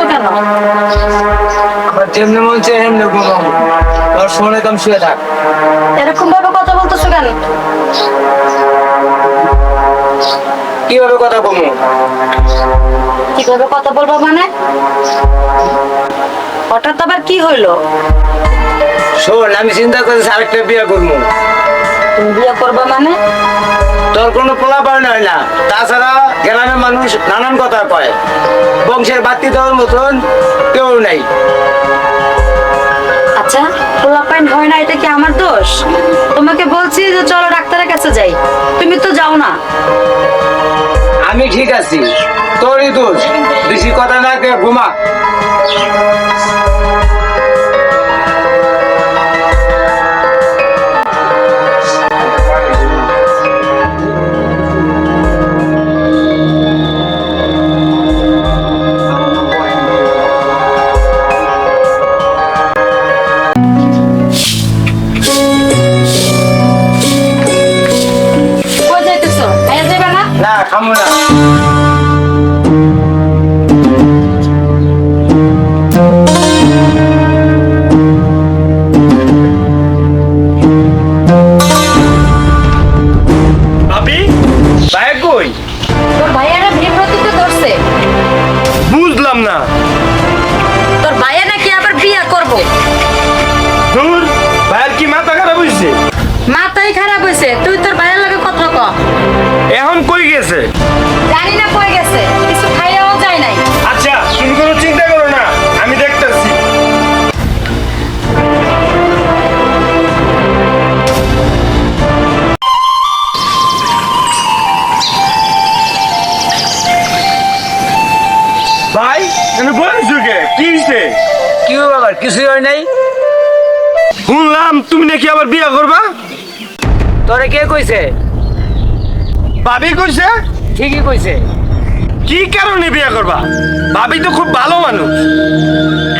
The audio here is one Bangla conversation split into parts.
শুয়ে কেন? যেমনি মন চাই এমনি ঘুমাবো ফোনে কম শুয়ে থাক। এরকম ভাবে কথা বলতেছো কেন? কীভাবে কথা কমু কীভাবে কথা বলব মানে? হঠাৎ আবার কি হইল? শোন আমি চিন্তা করছি আরেকটা বিয়ে করব। তুমি বিয়ে করবা মানে? তোর কোনো পোলাপান হয় না। তাছাড়া গ্রামের মানুষ নানান কথা কয়। বংশের বাতি দেওয়ার মতন কেউ নাই। আচ্ছা পোলাপাইন হয় না এটা কি আমার দোষ? তোমাকে বলছি যে চলো ডাক্তারের কাছে যাই। তুমি তো যাও না। আমি ঠিক আছি। তোরই দোষ। বেশি কথা না কে ঘুমা। জানি না কই গেছে কিছু খাইয়াও যায় নাই। আচ্ছা তুমি কোনো চিন্তা করো না আমি দেখতেছি। ভাই আমি বলছি কে কি হইছে? কি হবে আবার? কিছুই হয় নাই? শুনলাম তুমি নাকি আবার বিয়ে করবা? তোরে কে কইছে? ভাবি কইছে? ঠিকই কইছে। কি কারণে বিয়ে করবা? ভাবি তো খুব ভালো মানুষ।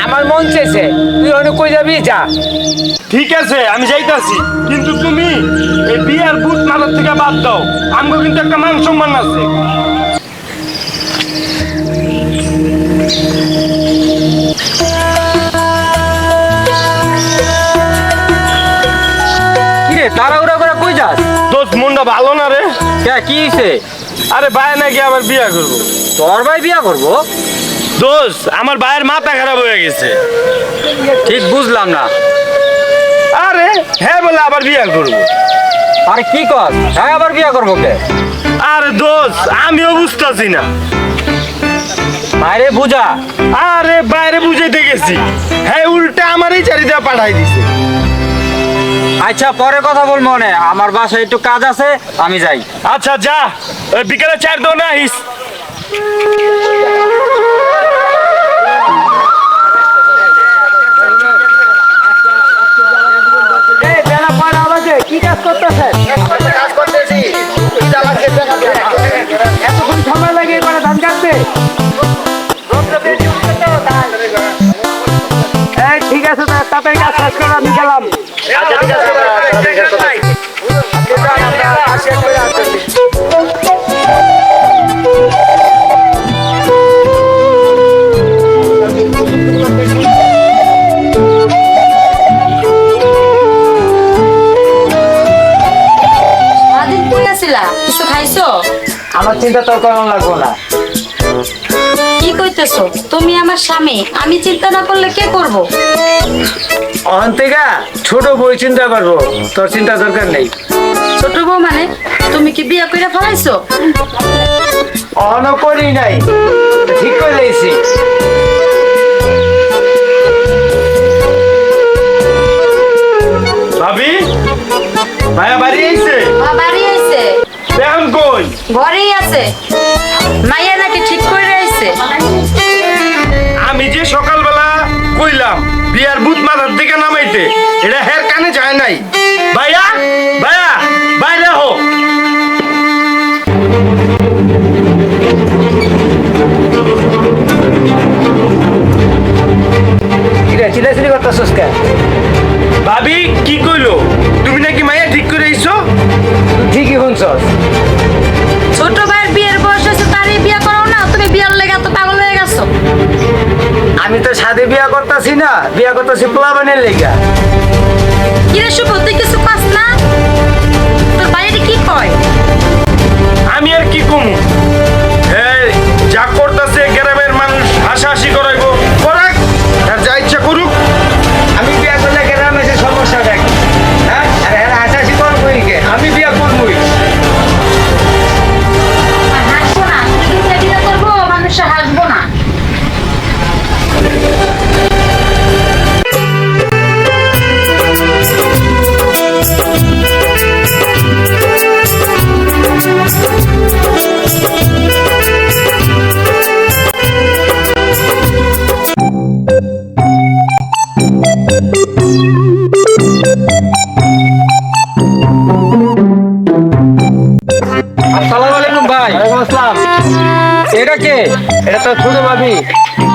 আমার মন চেয়েছে তুই অনেক কই যাবি? যা। ঠিক আছে আমি যাইতাছি। কিন্তু তুমি এই বিয়ার বুট মাথার থেকে বাদ দাও। আমগো কিন্তু একটা মান সম্মান আছে। কিরে তাড়াহুড়া করে কই যাস? দোস্ত মনটা ভালো না রে? কে কি হইছে? আরে ভাই নাকি আবার বিয়া করব? তোর ভাই বিয়া করব? দোষ আমার ভাইয়ের মাথা খারাপ হয়ে গেছে। ঠিক বুঝলাম না। আরে হ্যাঁ বলে আবার বিয়া করব। আরে কি কর হ্যাঁ আবার বিয়া করব কে? আরে দোষ আমিও বুঝতেছি না। বাইরে বুঝা। আরে বাইরে বুঝাইতে গেছি। হ্যাঁ উল্টা আমারই চারিদা পাঠাই দিছে। আচ্ছা পরে কথা বল মনে। আমার বাসায় একটু কাজ আছে আমি যাই। আচ্ছা যা। ওই বিকেলে চার দো না আহিস কি কাজ করতেছেন? এতক্ষণ সময় লাগে করে ধান কাটতে? ঠিক আছে তাড়াতাড়ি কাজ শেষ করে আমি গেলাম। আছিলা কিছু খাইছো আমার চিন্তা তোর করানো লাগবো না। কি কইতেছো? তুমি আমার স্বামী। আমি চিন্তা না করলে কে করব? অহন্তিকা ছোট বই চিন্তা করব। তোর চিন্তা দরকার নেই। ছোট বউ মানে? তুমি কি বিয়ে কইরা ফেলাইছো? অহন করি নাই। ঠিক করে দিয়েছি ভাবি ভাইয়া বাড়ি আইছে? বাড়ি আইছে। কই? ঘরেই আছে। মাইয়া নাকি ঠিক করে বিয়ার বুথ মাথার দিকে নামাইতে এটা হের কানে যায় নাই। ভাইয়া ভাইয়া বাইরে হো। কিরে চিলাচিলি করতেছিস কে ভাবি কি কইলো? তুমি নাকি মাইয়া ঠিক করে আইছো? ঠিকই শুনছস। আমি তো সাদে বিয়া করতেছি না, বিয়া করতেছি পোলাবানের লেগা। কিরে শুভ, তুই কিছু পাস না? আসসালামু আলাইকুম ভাই। ওয়ালাইকুম আসসালাম। এটা কে? এটা তো ছোট ভাবি।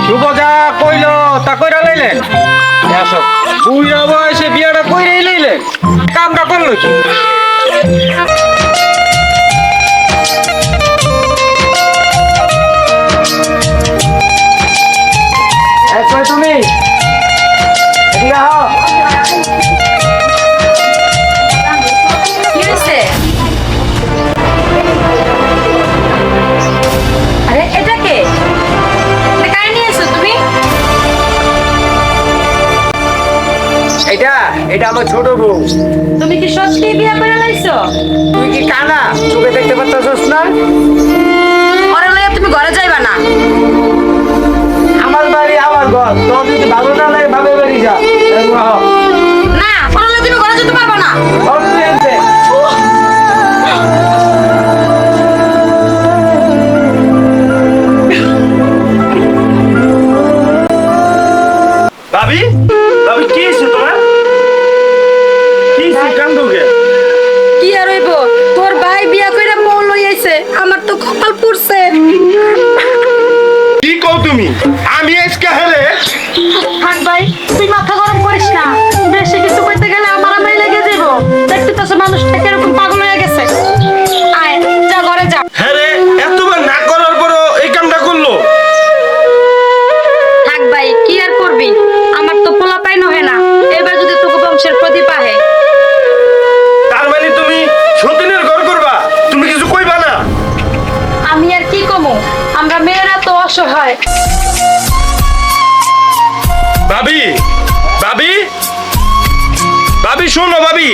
শুভ যা কইলো তা কইরা লইলেন? আসো। বুড়া বয়সে বিয়াটা কইরাই লইলেন। কামটা করল কি? এটা আমার ছোট বউ। তুমি কি সত্যি বিয়ে করে লাইছো? তুই কি কানা? চোখে দেখতে পাচ্ছ না? ওরে লইয়া তুমি ঘরে যাইবা না। আমার বাড়ি আমার ঘর। তোর যদি ভালো না লাগে ভাবে বাড়ি যা। না ওরে তুমি ঘরে যেতে পারবা না। তো কপাল পুড়ছে। কি কও তুমি? আমি আজকে হেলে থাক ভাই তুই মাথা গরম করিস না। বেশি কিছু কইতে গেলে আমার আমায় লেগে যাব দেখতে তো মানুষটা কীরকম আর আমরা মেয়েরা তো অসহায়। ভাবি ভাবি ভাবি শোনো ভাবি।